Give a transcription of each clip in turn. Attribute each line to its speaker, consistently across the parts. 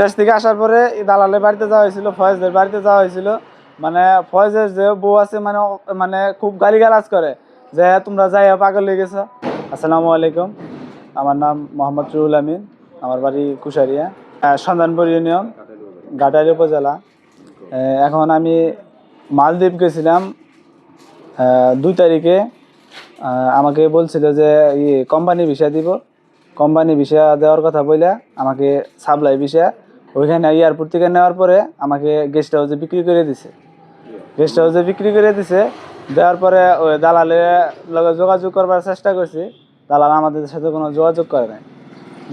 Speaker 1: দেশ থেকে আসার পরে দালালের বাড়িতে যাওয়া হয়েছিল, ফয়েজদের বাড়িতে যাওয়া হয়েছিল। মানে ফয়েজের যে বউ আছে মানে মানে খুব গালিগালাজ করে যে তোমরা যাই পাগল হয়ে গেছো। আসসালামু আলাইকুম। আমার নাম মোহাম্মদ রুহুল আমিন। আমার বাড়ি কুশারিয়া। সন্ধানপুর ইউনিয়ন গাটারি উপজেলা। এখন আমি মালদ্বীপ গেছিলাম দুই তারিখে। আমাকে বলছিল যে কোম্পানি ভিসা দিব। কোম্পানি ভিসা দেওয়ার কথা বলে আমাকে সাপ্লাই ভিসা, ওইখানে এয়ারপোর্ট থেকে নেওয়ার পরে আমাকে গেস্ট হাউসে বিক্রি করে দিছে। গেস্ট হাউসে বিক্রি করে দিছে, দেওয়ার পরে ওই দালালের লগে যোগাযোগ করবার চেষ্টা করছি, দালাল আমাদের সাথে কোনো যোগাযোগ করে নাই।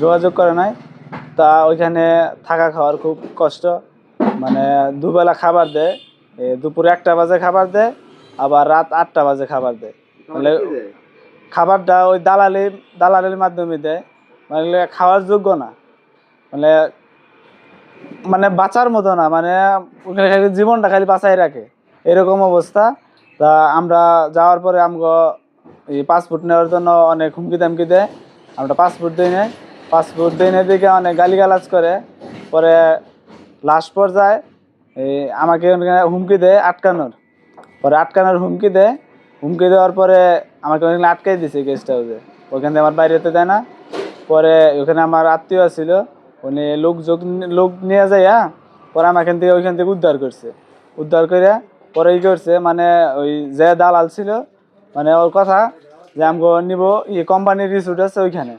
Speaker 1: যোগাযোগ করে নাই, তা ওইখানে থাকা খাওয়ার খুব কষ্ট মানে দুবেলা খাবার দেয় দুপুরে একটা বাজে খাবার দেয়, আবার রাত আটটা বাজে খাবার দেয়? খাবারটা ওই দালালি দালালের মাধ্যমে দেয়। মানে খাওয়ার যোগ্য না। মানে মানে বাঁচার মতো না। মানে জীবনটা খালি বাঁচাই রাখে। এরকম অবস্থা। তা আমরা যাওয়ার পরে আমগো এই পাসপোর্ট নেওয়ার জন্য অনেক হুমকি দামকি দেয়। আমরা পাসপোর্ট দিই নাই। পাসপোর্ট দিই না দিকে অনেক গালিগালাজ করে। পরে লাস্ট পর্যায়ে এই আমাকে হুমকি দেয় আটকানোর। পরে আটকানোর হুমকি দেয়। হুমকি দেওয়ার পরে আমাকে ওখানে আটকাই দিছে গেস্ট হাউসে ওখান থেকে আমার বাইরে যেতে দেয় না। পরে ওখানে আমার আত্মীয় ছিল উনি লোক যোগ লোক নিয়ে যাইয়া পরে আমার এখান থেকে ওইখান থেকে উদ্ধার করছে। উদ্ধার করে পরে ই করছে মানে ওই যে দালাল ছিল মানে ওর কথা যে আমগো নিব ই কোম্পানির রিসুট আছে ওইখানে।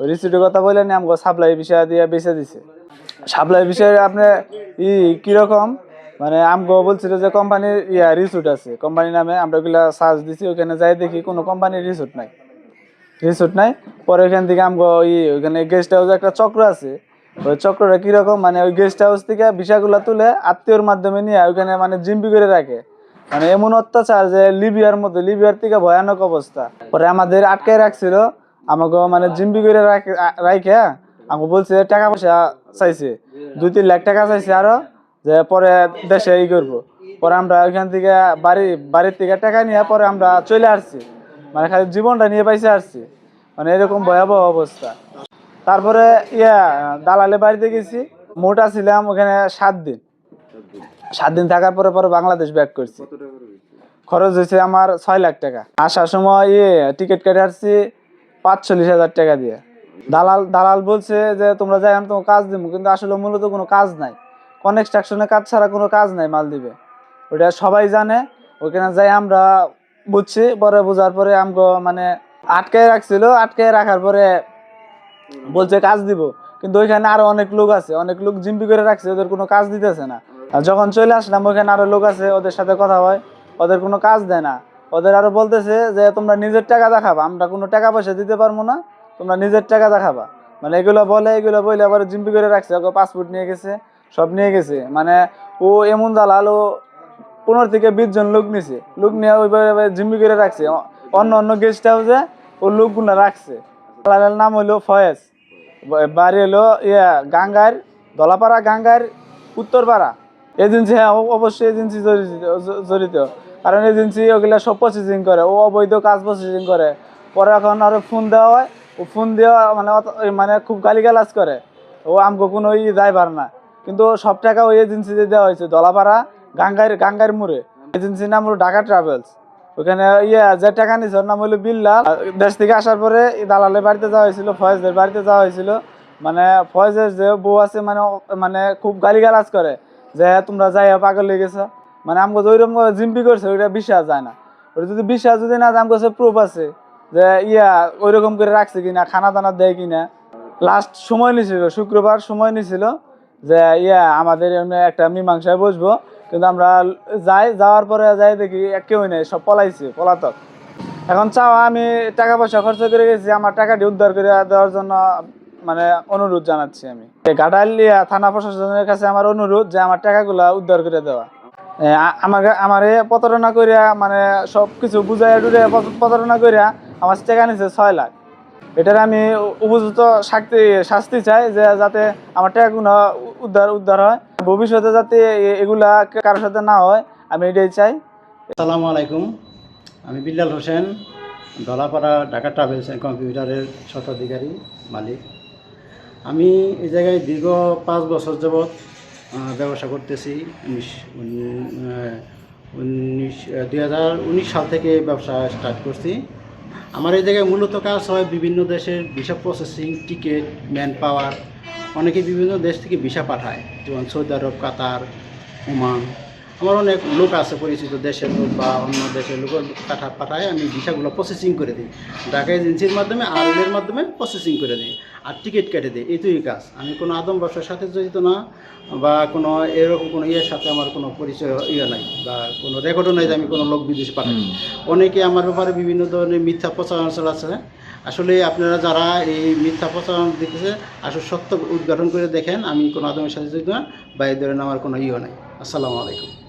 Speaker 1: ওই রিসুটের কথা বলে নি আমগো সাপ্লাই বিষয় দিয়ে বেঁচে দিছে। সাপ্লাই বিষয়ে আপনি ই কীরকম মানে আমগো বলছিল যে কোম্পানির ইয়া রিসুট আছে। কোম্পানির নামে আমরা ওগুলা সার্চ দিছি, ওখানে যাই দেখি কোনো কোম্পানির রিসুট নাই। রিসোর্ট নাই, পরে ওইখান থেকে আমগো ই ওইখানে গেস্ট হাউস একটা চক্র আছে। ওই চক্রটা কীরকম মানে ওই গেস্ট হাউস থেকে বিষয়গুলো তুলে আত্মীয়র মাধ্যমে নিয়ে ওইখানে মানে জিম্পি করে রাখে। মানে এমন অত্যাচার যে লিবিয়ার মধ্যে, লিবিয়ার থেকে ভয়ানক অবস্থা। পরে আমাদের আটকায় রাখছিল, আমাকে মানে জিম্পি করে রাখ- রাখে আমাকে বলছে, টাকা পয়সা চাইছে, দুই তিন লাখ টাকা চাইছে আরও। যে পরে দেশে ই করব। পরে আমরা ওইখান থেকে বাড়ি, বাড়ির থেকে টাকা নিয়ে পরে আমরা চলে আসছি। মানে খালি জীবনটা নিয়ে পাইছে আসছি। মানে এরকম ভয়াবহ অবস্থা। তারপরে ইয়া দালালে বাড়িতে গেছি। মোটা ছিলাম ওখানে সাত দিন। সাত দিন থাকার পরে পরে বাংলাদেশ ব্যাক করছি। খরচ হয়েছে আমার ছয় লাখ টাকা। আসার সময় ইয়ে টিকিট কেটে আসছি পাঁচচল্লিশ হাজার টাকা দিয়ে। দালাল দালাল বলছে যে, তোমরা যাই আমি তোমার কাজ দিব কিন্তু আসলে মূলত কোনো কাজ নাই। কনস্ট্রাকশনের কাজ ছাড়া কোনো কাজ নাই মালদ্বীপে। ওটা সবাই জানে ওখানে যাই আমরা বুঝছি, পরে বোঝার পরে আমগো মানে আটকায় রাখছিল, আটকায় রাখার পরে বলছে কাজ দিব। কিন্তু ওইখানে আরও অনেক লোক আছে, অনেক লোক জিম্পি করে রাখছে, ওদের কোনো কাজ দিতেছে না। আর যখন চলে আসলাম, ওইখানে আরও লোক আছে, ওদের সাথে কথা হয়, ওদের কোনো কাজ দেয় না। ওদের আরও বলতেছে যে, তোমরা নিজের টাকা দেখাবা, আমরা কোনো টাকা পয়সা দিতে পারব না, তোমরা নিজের টাকা দেখাবা। মানে এগুলো বলে এগুলো বলে আবার জিম্পি করে রাখছে পাসপোর্ট নিয়ে গেছে। সব নিয়ে গেছে। মানে ও এমন দালাল, ও পনেরো থেকে বিশ জন লোক নিছে। লোক নিয়ে ওইভাবে জিম্মি করে রাখছে। অন্য অন্য গেস্ট হাউসে ও লোকগুলো রাখছে। দালালের নাম হলো ফয়েজ। বাড়ি হলো ইয়া গাঙ্গার, দলাপাড়া গাঙ্গার, উত্তরপাড়া। এজেন্সি হ্যাঁ অবশ্যই এজেন্সি জড়িত কারণ এজেন্সি ওগুলা সব প্রসেসিং করে। ও অবৈধ কাজ প্রসেসিং করে। পরে এখন আরও ফোন দেওয়া হয়। ও ফোন দেওয়া মানে মানে খুব গালিগালাজ করে। ও আমগো কোনো ই ড্রাইভার না। কিন্তু সব টাকা ওই এজেন্সিতে দেওয়া হয়েছে। দলাপাড়া গাঙ্গার গাঙ্গার মোড়ে। এজেন্সির নাম হলো ঢাকা ট্রাভেলস। ওখানে ইয়ে যে টাকা নিছে ওর নাম হলো বিল্লাল। দেশ থেকে আসার পরে দালালের বাড়িতে যাওয়া হয়েছিল ফয়েজদের বাড়িতে যাওয়া হয়েছিল। মানে ফয়েজের যে বউ আছে মানে মানে খুব গালিগালাজ করে যে হ্যাঁ, তোমরা যাই পাগল হয়ে গেছো। মানে আমাকে ওইরকম জিম্পি করছে ওইটা বিশ্বাস যায় না। ওটা যদি বিশ্বাস যদি না আমার কাছে প্রুফ আছে যে ইয়া ওইরকম করে রাখছে কিনা খানা দানা দেয় কিনা। লাস্ট সময় নিছিল শুক্রবার সময় নিছিল। যে, ইয়া, আমাদের একটা মীমাংসায় বসবো, কিন্তু আমরা যাই, যাওয়ার পরে যাই দেখি কেউ নেই, সব পলাইছে, পলাতক। এখন চাওয়া আমি টাকা পয়সা খরচ করে গেছি, আমার টাকাটি উদ্ধার করে দেওয়ার জন্য মানে অনুরোধ জানাচ্ছি আমি। গাটালিয়া থানা প্রশাসনের কাছে আমার অনুরোধ যে, আমার টাকাগুলা উদ্ধার করে দেওয়া। আমাকে আমারে প্রতারণা করিয়া মানে সব কিছু বুঝাইয়া প্রত- প্রতারণা করিয়া আমার টাকা নিছে ছয় লাখ। এটার আমি উপযুক্ত শাস্তি শাস্তি চাই যে যাতে আমার টাকাগুলো উদ্ধার উদ্ধার হয়। ভবিষ্যতে যাতে এগুলা কারোর সাথে না হয়, আমি এটাই চাই।
Speaker 2: আসসালামু আলাইকুম। আমি বিল্লাল হোসেন, ধলাপাড়া ঢাকা ট্রাভেলস অ্যান্ড কম্পিউটারের স্বত্বাধিকারী মালিক। আমি এই জায়গায় দীর্ঘ পাঁচ বছর যাবৎ ব্যবসা করতেছি। উনিশ উনিশ দুই সাল থেকে ব্যবসা স্টার্ট করছি। আমার এই জায়গায় মূলত কাজ হয় বিভিন্ন দেশের visa processing ticket man power অনেকে বিভিন্ন দেশ থেকে ভিসা পাঠায়। যেমন সৌদি আরব, কাতার, ওমান। আমার অনেক লোক আছে, পরিচিত দেশের লোক বা অন্য দেশের লোক পাঠা, পাঠায় আমি ভিসাগুলো প্রসেসিং করে দিই। ঢাকা এজেন্সির মাধ্যমে আর মাধ্যমে প্রসেসিং করে দিই। আর টিকিট কেটে দিই এইটুই কাজ। আমি কোনো আদম ব্যবসার সাথে জড়িত না বা কোনো এরকম কোনো ইয়ের সাথে আমার কোনো পরিচয় ইয়ে নাই বা কোনো রেকর্ডও নাই যে আমি কোনো লোক বিদেশে পাঠাই। অনেকে আমার ব্যাপারে বিভিন্ন ধরনের মিথ্যা প্রচারণা চালাচ্ছে। আসলে আপনারা যারা এই মিথ্যা প্রচারণা দিতেছে আসলে সত্য উদ্ঘাটন করে দেখেন আমি কোনো আদমের সাথে জড়িত না বা এই ধরনের আমার কোনো ইয়ে নাই। আসসালামু আলাইকুম।